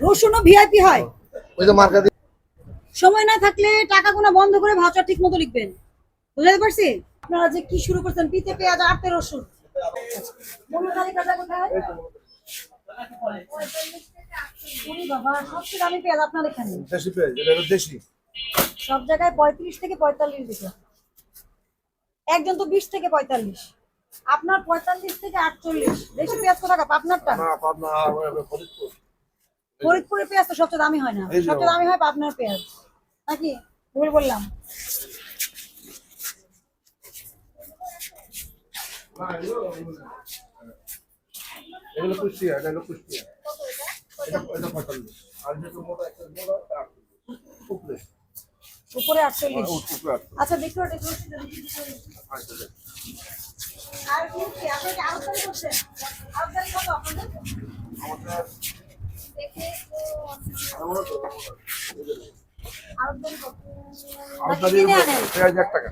রসুনও VIP হয়। ওই যে মার্কা সময় না থাকলে টাকা গোনা বন্ধ করে ভাউচার ঠিক মতো লিখবেন। বুঝতে পারছি? আপনারা যে কি শুরু করছেন পিতে পেঁয়াজ আটতে রসুন। তালিকাটা কোথায়? বাবা সবচেয়ে দামি পেঁয়াজ আপনার এখানে। দেশি পেঁয়াজ এটা দেশি। সব জায়গায় পঁয়ত্রিশ থেকে পঁয়তাল্লিশ একজন তো বিশ থেকে পঁয়তাল্লিশ। আপনার পঁয়তাল্লিশ থেকে আটচল্লিশ। দেশি পেঁয়াজ কোথা কাপ আপনারটা না পাবনা ফরিদপুর। ফরিদপুরের পেঁয়াজ তো সবচেয়ে দামি হয় না। সবচেয়ে দামি হয় পাবনার পেঁয়াজ। নাকি? ভুল বললাম। এগুলো কুষ্টিয়া এটা হলো কুষ্টিয়া। এটা এটা পঁয়তাল্লিশ। আর যেটা মোটা একটা মোটা উপরে। উপরে আটচল্লিশ। আচ্ছা দেখো আর কি আপনি আরও করছেন আরও কত? আপনাদের আমাদের আমার তো- আরও কত পেঁয়াজ এক টাকা।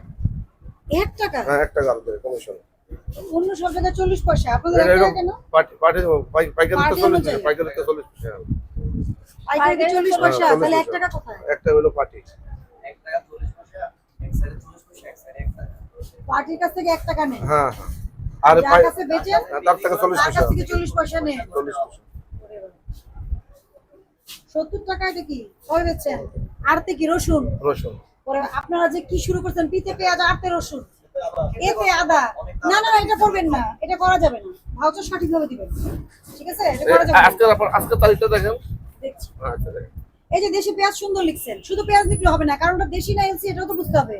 এক টাকা? হ্যাঁ এক টাকা আলাদা কমিশন অন্য সব জায়গায় চল্লিশ পয়সা। আপনাদের কেন? পাইকারি তো চল্লিশ পাইকারি তো চল্লিশ টাকা। পাইকারি চল্লিশ পয়সা হ্যাঁ, তাহলে এক টাকা কোথায় একটা হলো পাটি। পার্টির কাছ থেকে এক টাকা নেই হ্যাঁ হ্যাঁ। আর যার পাই- কাছে বেচেন হ্যাঁ, তার থেকে চল্লিশ তার পয়সা কাছ থেকে চল্লিশ পয়সা নেন। চল্লিশ পয়সা। সত্তর টাকা এটা কি? কবে বেচছেন? আরতে কি? রসুন? রসুন। পরে আপনারা যে কি শুরু করছেন পিতে পেঁয়াজ আরতে রসুন। এতে আদা। না না এটা করবেন না। এটা করা যাবে না। ভাউচার সঠিক ভাবে দিবেন। ঠিক আছে? এটা করা যাবে আপনার আজকের তারিখটা দেখেন দেখছি। আচ্ছা দেখেন। এই যে দেশি পেঁয়াজ সুন্দর লিখছেন। শুধু পেঁয়াজ লিখলে হবে না কারণ ওটা দেশি না এলসি এটাও তো বুঝতে হবে।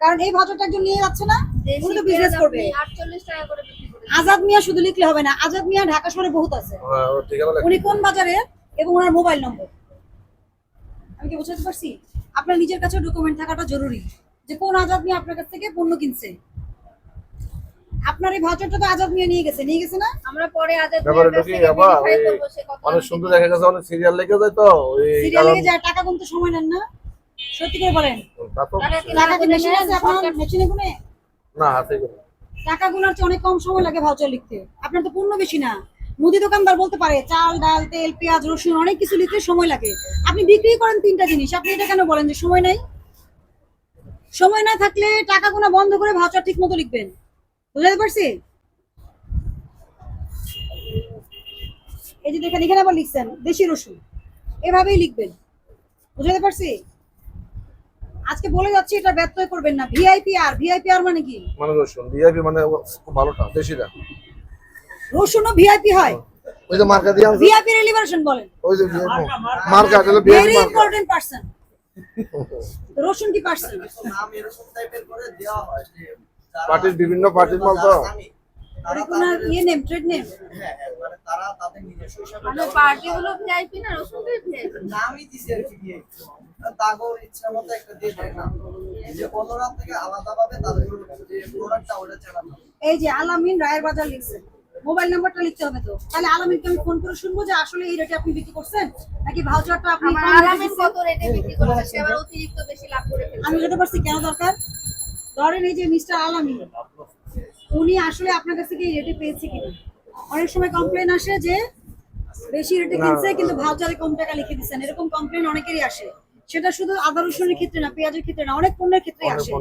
কারণ এই ভাউচারটা একজন নিয়ে যাচ্ছে না উনি তো বিজনেস করবে। আটচল্লিশ টাকা করে বিক্রি আজাদ মিয়া শুধু লিখলে হবে না আজাদ মিয়া ঢাকা শহরে বহুত আছে। হ্যাঁ। উনি কোন বাজারে এবং ওনার মোবাইল নম্বর। আমি কি বুঝাতে পারছি? আপনার নিজের কাছে ডকুমেন্ট থাকাটা জরুরি যে কোন আজাদ মিয়া আপনার কাছ থেকে পণ্য কিনছে। আপনার এই ভাউচারটা তো আজাদ মিয়া নিয়ে গেছে নিয়ে গেছে না? আমরা পরে আজাদ অনেক সুন্দর দেখা গেছে অনেক সিরিয়াল লেগে যায় তো সিরিয়াল লেগে যায় টাকা গুনতে সময় নেন না। সত্যি করে বলেন। টাকা কি মেশিন? আছে আপনার মেশিনে গুনে। না হাতে করে। টাকা গুনার চেয়ে অনেক কম সময় লাগে ভাউচার লিখতে। আপনার তো পণ্য বেশি না। মুদি দোকানদার বলতে পারে, চাল, ডাল, তেল, পেঁয়াজ, রসুন, অনেক কিছু লিখতে সময় লাগে। আপনি বিক্রি করেন তিনটা জিনিস, আপনি এটা কেন বলেন যে সময় নাই? সময় না থাকলে টাকা গোনা বন্ধ করে ভাউচার ঠিক মতো লিখবেন। বুঝতে পারছি? এই যে দেখেন, এখানে আবার লিখছেন, দেশি রসুন। এভাবেই লিখবেন। বুঝাতে পারছি? আজকে বলে যাচ্ছি, এটা ব্যত্যয় করবেন না। ভিআইপি আর ভিআইপি আর মানে কি? মানে রসুন ভিআইপি মানে খুব ভালোটা, দেশিটা। রসুনও ভিআইপি হয়। ওই যে মার্কা দিয়ে আনছে। ভিআইপি রিলিভারেশন বলেন। ওই যে মার্কা ভেরি ভিআইপি মার্কা ইম্পর্টেন্ট পার্সন রসুন কি পার্সন নাম এরকম টাইপের করে দেওয়া হয় যে পার্টির বিভিন্ন পার্টির মাল তো। তারা তাদের- ইয়ে নেম ট্রেড নেম হ্যাঁ, মানে তারা তাদের নিজস্ব হিসাবে মানে পার্টি গুলো ভিআইপি না রসুনটাই ভিআইপি নামই দিছে আর কি দিয়ে। তাগো ইচ্ছা মতো একটা দিয়ে দেয় না। যে অন্যরা থেকে আলাদাভাবে তাদের যে প্রোডাক্টটা ওটা চালানো এই যে আলামিন রায়ের বাজার লিখছে। মোবাইল নাম্বারটা লিখতে হবে তো। তাহলে আলামিনকে আমি ফোন করে শুনব যে আসলে এই রেটে আপনি বিক্রি করছেন নাকি ভাউচারটা আপনি রেটে কত রেটে বিক্রি করেছে সে আবার অতিরিক্ত বেশি লাভ করে ফেলছে। আমি বুঝতে পারছি কেন দরকার? ধরেন এই যে মিস্টার আলামিন উনি আসলে আপনার কাছ থেকে এই রেটে পেয়েছে কিনা? অনেক সময় কমপ্লেন আসে যে বেশি রেটে কিনছে কিন্তু ভাউচারে কম টাকা লিখে দিচ্ছেন। এরকম কমপ্লেন অনেকেরই আসে। সেটা শুধু আদা রসুনের ক্ষেত্রে না পেঁয়াজের ক্ষেত্রে না অনেক পণ্যের ক্ষেত্রে আসে।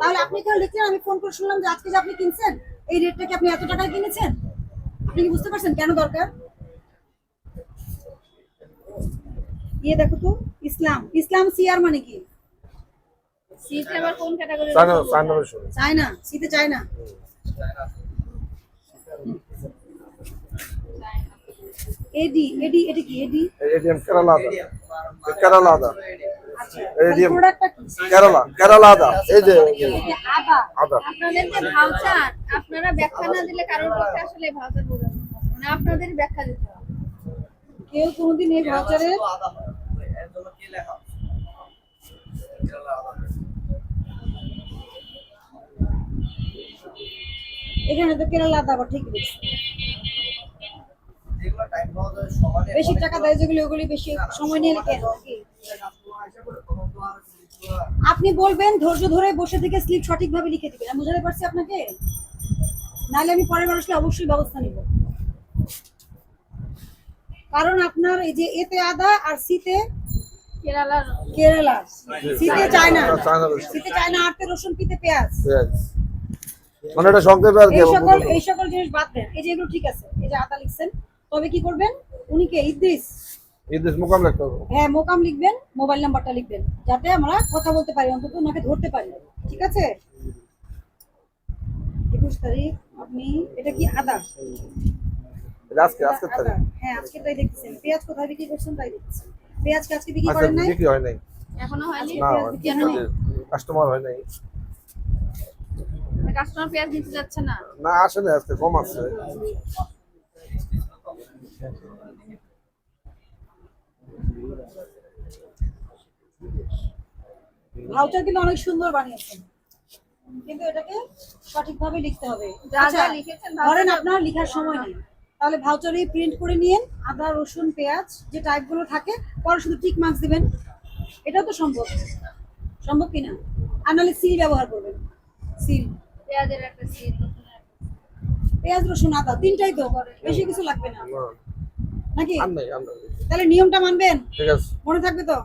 তাহলে আপনি কেন লিখলেন আমি ফোন করে শুনলাম যে আজকে যে আপনি কিনছেন এই রেটটা কি আপনি এত টাকায় কিনেছেন? আপনি কি বুঝতে পারছেন কেন দরকার? ইয়ে দেখো তো ইসলাম। ইসলাম সিয়ার মানে কি? সিট আবার কোন ক্যাটাগরি চায়না চায়না রসুন চায় না শীতে চায় না এডি এডি এটা কি? এডি এডিএম কেরালা আদা এই কেরালা আদা এডিএম কেরালা কেরালা আদা এই যে আদা আপনাদের ভাউচার আপনারা ব্যাখ্যা না দিলে কারোর পক্ষে আসলে ভাউচার বোঝা না। মানে আপনাদের ব্যাখ্যা দিতে হবে কেউ কোনোদিন এই ভাউচারে আছে? এখানে তো কেরালা আদা ঠিক সমানে বেশি টাকা দেয় যেগুলো ওগুলি বেশি সময় নিয়ে নাকি? আপনি বলবেন ধৈর্য ধরে বসে থেকে স্লিপ সঠিকভাবে লিখে দিবেন আমি বুঝাতে পারছি আপনাকে নাহলে আমি পরের বার আসলে অবশ্যই ব্যবস্থা নিব কারণ আপনার এই যে এতে আদা আর শীতে কেরালা সিতে চায়না চায়না। রসুন। সিতে চায়না আরতে রসুন পিতে পেঁয়াজ। মানে এটা সংক্ষেপে আর কি এই সকল এই সকল জিনিস বাদ দেন। এই যে এগুলো ঠিক আছে। এই যে আদা লিখছেন। তবে কি করবেন? উনি কে? ইদ্রিস। মোকাম হবে। হ্যাঁ মোকাম লিখবেন। মোবাইল নাম্বারটা লিখবেন। যাতে আমরা কথা বলতে পারি অন্তত ওনাকে ধরতে পারি। ঠিক আছে? একুশ তারিখ আপনি এটা কি আদা? আজকে আজকে তারিখ হ্যাঁ আজকে তাই দেখতেছেন। পেঁয়াজ কোথায় বিক্রি করছেন তাই দেখতেছেন। পেঁয়াজ কি আজকে বিক্রি আচ্ছা করেন নাই? বিক্রি হয় নাই। এখনও হয়নি? পেঁয়াজ বিক্রি হয় নাই? কাস্টমার হয় নাই। কাস্টমার পেঁয়াজ নিতে যাচ্ছে না? না আসলে আজকে কম আছে ভাউচার কিন্তু অনেক সুন্দর বানিয়েছেন কিন্তু এটাকে সঠিকভাবে লিখতে হবে। যা আচ্ছা যা লিখেছেন ধরেন আপনার লেখার সময় নেই। তাহলে ভাউচারে প্রিন্ট করে নিয়েন আদা রসুন পেঁয়াজ যে টাইপগুলো থাকে পরে শুধু টিক মার্কস দিবেন। এটাও তো সম্ভব। সম্ভব কিনা? আর নাহলে সিল ব্যবহার করবেন। সিল পেঁয়াজের একটা সিল পেঁয়াজ রসুন আদা তিনটাই তো। বেশি কিছু লাগবে না। নাকি? তাহলে নিয়মটা মানবেন? ঠিক আছে। মনে থাকবে তো?